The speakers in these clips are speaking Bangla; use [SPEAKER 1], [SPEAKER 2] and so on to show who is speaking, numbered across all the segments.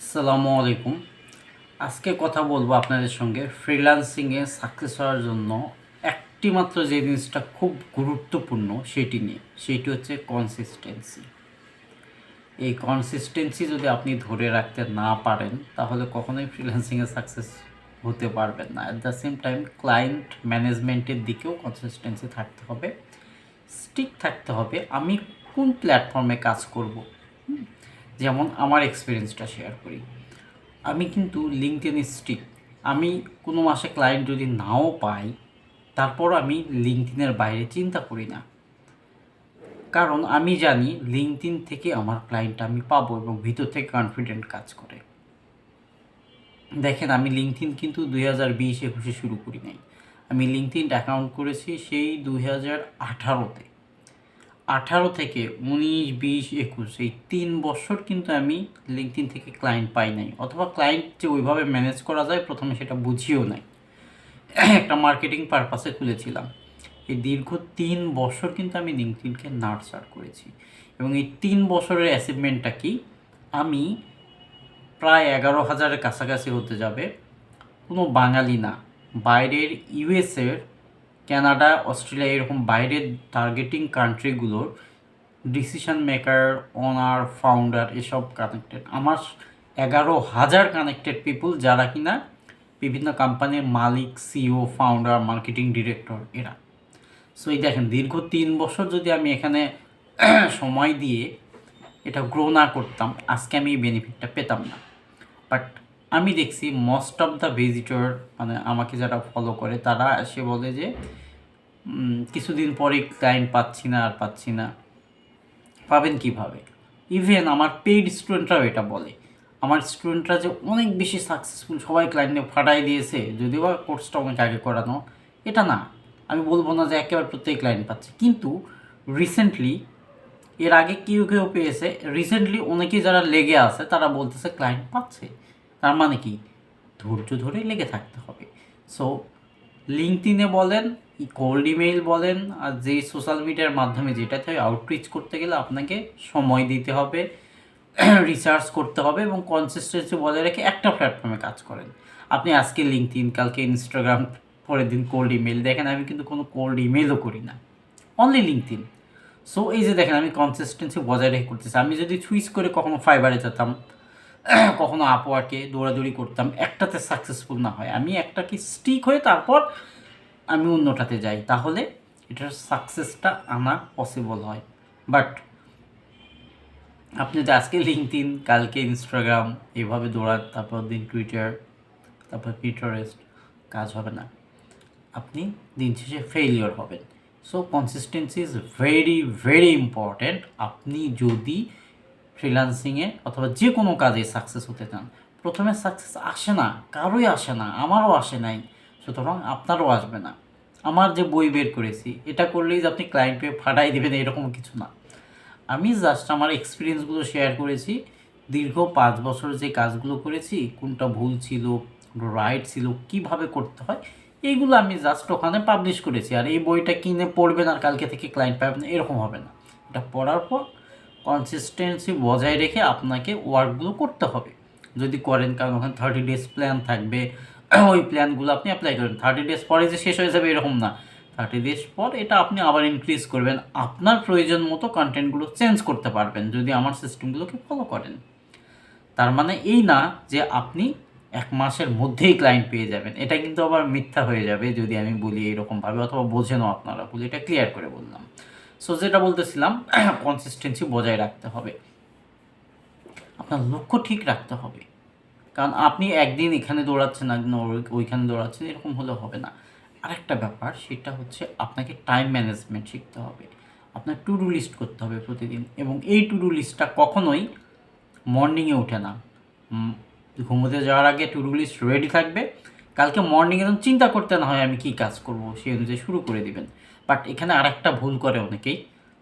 [SPEAKER 1] আসসালামু আলাইকুম। আজকে কথা বলব আপনাদের সঙ্গে ফ্রিল্যান্সিংয়ে সাকসেস হওয়ার জন্য একটি মাত্র যে জিনিসটা খুব গুরুত্বপূর্ণ সেটি নিয়ে, সেটি হচ্ছে কনসিস্টেন্সি এই কনসিস্টেন্সি যদি আপনি ধরে রাখতে না পারেন, তাহলে কখনোই ফ্রিল্যান্সিংয়ে সাকসেস হতে পারবেন না। At the same time client ম্যানেজমেন্টের দিকেও কনসিস্টেন্সি থাকতে হবে। স্টিক থাকতে হবে। আমি কোন প্ল্যাটফর্মে কাজ করব? যেমন আমার এক্সপিরিয়েন্সটা শেয়ার করি। আমি কিন্তু লিঙ্কডইন স্টিক আমি কোনো মাসে ক্লায়েন্ট যদি নাও পাই তারপর আমি লিঙ্কডিনের বাইরে চিন্তা করি না। কারণ আমি জানি লিঙ্কডিন থেকে আমার ক্লায়েন্ট আমি পাবো এবং ভিতর থেকে কনফিডেন্ট কাজ করে। দেখেন, আমি লিঙ্কডিন কিন্তু দুই হাজার বিশ একুশে শুরু করি নাই। আমি লিঙ্কডিন অ্যাকাউন্ট করেছি সেই দুই হাজার আঠারোতে। আঠারো থেকে উনিশ, বিশ, একুশ, এই তিন বছর কিন্তু আমি লিঙ্কডিন থেকে ক্লায়েন্ট পাই নাই অথবা ক্লায়েন্ট যে ওইভাবে ম্যানেজ করা যায় প্রথমে সেটা বুঝিও নাই। একটা মার্কেটিং পারপাসে খুলেছিলাম। এই দীর্ঘ তিন বছর কিন্তু আমি লিঙ্কডিনকে নার্সার করেছি এবং এই তিন বছরের অ্যাচিভমেন্টটা কি? আমি প্রায় এগারো হাজারের কাছাকাছি হতে যাবে। কোনো বাঙালি না। বাইরের ইউএসের কানাডা, অস্ট্রেলিয়া এরকম বাইরের টার্গেটিং কান্ট্রিগুলোর ডিসিশন মেকার ওনার ফাউন্ডার এসব কানেক্টেড আমার এগারো হাজার কানেক্টেড পিপুল যারা কিনা বিভিন্ন কোম্পানির মালিক সিও ফাউন্ডার মার্কেটিং ডিরেক্টর এরা। সো এই দেখেন, দীর্ঘ তিন বছর যদি আমি এখানে সময় দিয়ে এটা গ্রো না করতাম, আজকে আমি এই বেনিফিটটা পেতাম না। বাট আমি দেখছি মোস্ট অফ দ্য ভিজিটর মানে আমাকে যারা ফলো করে, তারা এসে বলে যে কিছুদিন পরে ক্লায়েন্ট পাচ্ছি না, আর পাচ্ছি না। পাবেন কীভাবে? ইভেন আমার পেইড স্টুডেন্টরাও এটা বলে। আমার স্টুডেন্টরা যে অনেক বেশি সাকসেসফুল সবাই ক্লায়েন্টে ফাটাই দিয়েছে, যদিও বা কোর্সটা অনেক আগে করানো, এটা না। আমি বলব না যে একেবারে প্রত্যেক ক্লায়েন্ট পাচ্ছে। কিন্তু রিসেন্টলি এর আগে কেউ কেউ পেয়েছে রিসেন্টলি অনেকেই যারা লেগে আছে, তারা বলতেছে ক্লায়েন্ট পাচ্ছে। তার মানে কি? ধৈর্য ধরে লেগে থাকতে হবে। সো লিঙ্কডিনে বলেন কোল্ড ইমেইল বলেন, আর যে সোশ্যাল মিডিয়ার মাধ্যমে যেটাতে আউটরিচ করতে গেলে আপনাকে সময় দিতে হবে রিসার্চ করতে হবে এবং কনসিস্টেন্সি বজায় রেখে একটা প্ল্যাটফর্মে কাজ করেন। আপনি আজকে লিঙ্কডিন কালকে ইনস্টাগ্রাম পরের দিন কোল্ড ইমেল দেখেন আমি কিন্তু কোনো কোল্ড ইমেলও করি না। অনলি লিঙ্কডিন সো এই যে দেখেন আমি কনসিস্টেন্সি বজায় রেখে করতেছি। আমি যদি সুইচ করে কখনো ফাইবারে যেতাম কখনো আপওয়ার্কে দৌড়াদৌড়ি করতাম, একটাতে সাকসেসফুল না হয়। আমি একটাকে স্টিক হয়ে তারপর আমি অন্যটাতে যাই। তাহলে এটার সাকসেসটা আনা পসিবল হয়। বাট আপনি যদি আজকে লিঙ্কডিন কালকে ইনস্টাগ্রাম এভাবে দৌড়ান, তারপর দিন টুইটার তারপর পিটারেস্ট কাজ হবে না। আপনি দিন শেষে ফেলিওর হবেন। So consistency is very very important আপনি যদি ফ্রিল্যান্সিংয়ে অথবা যে কোনো কাজে সাকসেস হতে চান। প্রথমে সাকসেস আসে না, কারোই আসে না, আমারও আসে নাই, সুতরাং আপনারও আসবে না। আমার যে বই বের করেছি, এটা করলেই যে আপনি ক্লায়েন্ট পেয়ে ফাটাই দেবেন এরকম কিছু না। আমি জাস্ট আমার এক্সপিরিয়েন্সগুলো শেয়ার করেছি, দীর্ঘ পাঁচ বছর যে কাজগুলো করেছি, কোনটা ভুল ছিল রাইট ছিল, কীভাবে করতে হয়, এইগুলো আমি জাস্ট ওখানে পাবলিশ করেছি। আর এই বইটা কিনে পড়বেন আর কালকে থেকে ক্লায়েন্ট পাবেন, এরকম হবে না। এটা পড়ার পর কনসিস্টেন্সি বজায় রেখে আপনাকে ওয়ার্কগুলো করতে হবে। যদি করেন, কারণ ওখানে থার্টি ডেজ প্ল্যান থাকবে, ওই প্ল্যানগুলো আপনি অ্যাপ্লাই করেন। থার্টি ডেজ পরে যে শেষ হয়ে যাবে এরকম না। থার্টি ডেজ পর এটা আপনি আবার ইনক্রিজ করবেন। আপনার প্রয়োজন মতো কন্টেন্টগুলো চেঞ্জ করতে পারবেন, যদি আমার সিস্টেমগুলোকে ফলো করেন। তার মানে এই না যে আপনি এক মাসের মধ্যেই ক্লায়েন্ট পেয়ে যাবেন। এটা কিন্তু আবার মিথ্যা হয়ে যাবে, যদি আমি বলি এইরকমভাবে অথবা বোঝেনও আপনারা। বলি এটা ক্লিয়ার করে বললাম। সো যেটা বলতেছিলাম কনসিস্টেন্সি বজায় রাখতে হবে। আপনার লক্ষ্য ঠিক রাখতে হবে। কারণ আপনি একদিন এখানে দৌড়াচ্ছেন, একদিন ওই- ওইখানে দৌড়াচ্ছেন, এরকম হলে হবে না। আরেকটা ব্যাপার, সেটা হচ্ছে আপনাকে টাইম ম্যানেজমেন্ট শিখতে হবে। আপনার টু ডু লিস্ট করতে হবে প্রতিদিন। এবং এই টু ডু লিস্টটা কখনোই মর্নিংয়ে ওঠে না। ঘুমোতে যাওয়ার আগে টু ডু লিস্ট রেডি থাকবে। কালকে মর্নিংয়ে যখন চিন্তা করতে না হয় আমি কী কাজ করব, সেই অনুযায়ী শুরু করে দিবেন। বাট এখানে আরেকটা ভুল করে অনেকেই।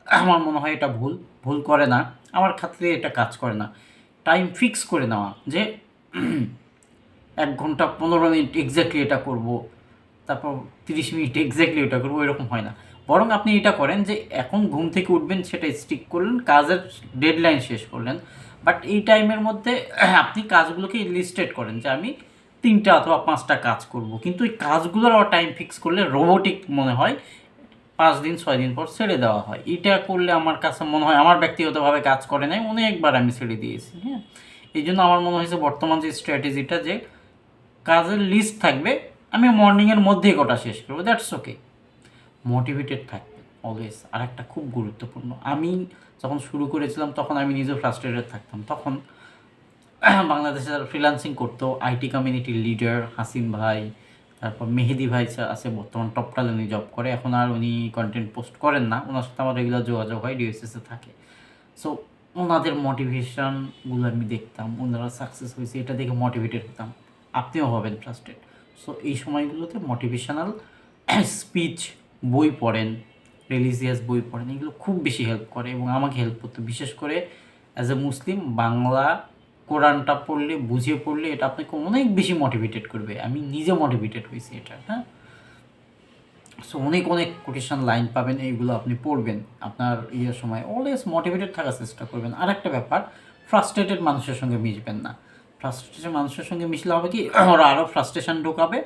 [SPEAKER 1] আমার মনে হয় এটা ভুল। ভুল করে না। আমার ক্ষেত্রে এটা কাজ করে না। টাইম ফিক্স করে নেওয়া। যে এক ঘণ্টা পনেরো মিনিট এক্স্যাক্টলি এটা করব, তারপর তিরিশ মিনিট এক্স্যাক্টলি এটা করব, এরকম হয় না। বরং আপনি এটা করেন যে এখন ঘুম থেকে উঠবেন, সেটা স্টিক করলেন, কাজের ডেডলাইন শেষ করলেন। বাট এই টাইমের মধ্যে আপনি কাজগুলোকে লিস্টেড করেন। যে আমি তিনটা অথবা পাঁচটা কাজ করব। কিন্তু এই কাজগুলোর আবার টাইম ফিক্স করলে রোবোটিক মনে হয় পাঁচ দিন, ছয় দিন পর ছেড়ে দেওয়া হয়। এটা করলে আমার কাছে মনে হয়, আমার ব্যক্তিগতভাবে কাজ করে নাই, অনেকবার আমি ছেড়ে দিয়েছি হ্যাঁ। এই জন্য আমার মনে হয়েছে বর্তমান যে স্ট্র্যাটেজিটা যে কাজের লিস্ট থাকবে, আমি মর্নিংয়ের মধ্যেই কটা শেষ করব দ্যাটস ওকে মোটিভেটেড থাকবে অলওয়েজ আর একটা খুব গুরুত্বপূর্ণ, আমি যখন শুরু করেছিলাম, তখন আমি নিজেও ফ্রাস্ট্রেটেড থাকতাম। তখন বাংলাদেশে যারা ফ্রিলান্সিং করতো আইটি কমিউনিটির লিডার হাসিন ভাই, তারপর মেহেদি ভাই আছে, বর্তমান টপ টালেনে জব করে। এখন আর উনি কন্টেন্ট পোস্ট করেন না। ওনার সাথে আমার রেগুলার যোগাযোগ হয় ডিএসএসে থাকে। সো ওনাদের মোটিভেশনগুলো আমি দেখতাম ওনারা সাকসেস হয়েছে, এটা দেখে মোটিভেটেড হতাম আপনিও হবেন ট্রাস্টেড সো এই সময়গুলোতে মোটিভেশনাল স্পিচ বই পড়েন রিলিজিয়াস বই পড়েন, এগুলো খুব বেশি হেল্প করে এবং আমাকে হেল্প করতো। বিশেষ করে অ্যাজ এ মুসলিম বাংলা কোরআনটা পড়লে, বুঝিয়ে পড়লে এটা আপনাকে অনেক বেশি মোটিভেটেড করবে। আমি নিজে মোটিভেটেড হয়েছি এটা হ্যাঁ? সো অনেক অনেক কোটেশন লাইন পাবেন, এইগুলো আপনি পড়বেন। আপনার ইয়ের সময় অলওয়েজ মোটিভেটেড থাকার চেষ্টা করবেন। আর একটা ব্যাপার ফ্রাস্ট্রেটেড মানুষের সঙ্গে মিশবেন না। ফ্রাস্ট্রেটেড মানুষের সঙ্গে মিশলে হবে কি, ওরা আরও ফ্রাস্ট্রেশন ঢোকাবে,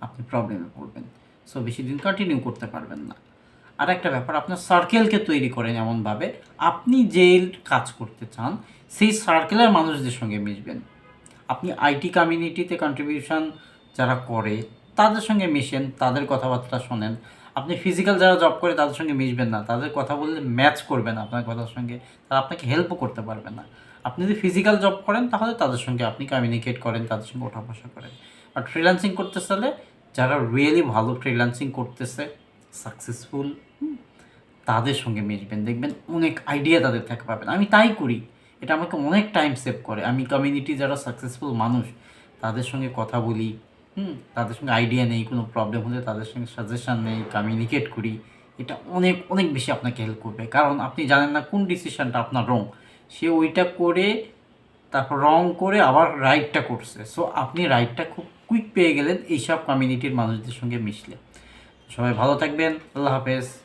[SPEAKER 1] আপনি প্রবলেমে পড়বেন। সো বেশি দিন কন্টিনিউ করতে পারবেন না। আর একটা ব্যাপার, আপনার সার্কেলকে তৈরি করেন এমনভাবে। আপনি যে কাজ করতে চান সেই সার্কেলের মানুষদের সঙ্গে মিশবেন। আপনি আইটি কমিউনিটিতে কন্ট্রিবিউশন যারা করে, তাদের সঙ্গে মিশেন, তাদের কথাবার্তা শোনেন। আপনি ফিজিক্যাল যারা জব করে, তাদের সঙ্গে মিশবেন না। তাদের কথা বললে ম্যাচ করবে না আপনার কথার সঙ্গে। তারা আপনাকে হেল্পও করতে পারবে না। আপনি যদি ফিজিক্যাল জব করেন, তাহলে তাদের সঙ্গে আপনি কমিউনিকেট করেন, তাদের সঙ্গে ওঠা বসা করেন। আর ফ্রিল্যান্সিং করতে চাইলে যারা রিয়েলি ভালো ফ্রিল্যান্সিং করতেছে সাকসেসফুল তাদের সঙ্গে মিশবেন। দেখবেন অনেক আইডিয়া তাদের থেকে পাবেন। আমি তাই করি। এটা আমাকে অনেক টাইম সেভ করে। আমি কমিউনিটি যারা সাকসেসফুল মানুষ, তাদের সঙ্গে কথা বলি, হুম? তাদের সঙ্গে আইডিয়া নেই, কোনো প্রবলেম হলে তাদের সঙ্গে সাজেশান নেই কমিউনিকেট করি। এটা অনেক অনেক বেশি আপনাকে হেল্প করবে। কারণ আপনি জানেন না কোন ডিসিশনটা আপনার রং সে ওইটা করে, তারপর রং করে আবার রাইটটা করছে। সো আপনি রাইটটা খুব কুইক পেয়ে গেলেন এইসব কমিউনিটির মানুষদের সঙ্গে মিশলে। সবাই ভালো থাকবেন। আল্লাহ হাফেজ।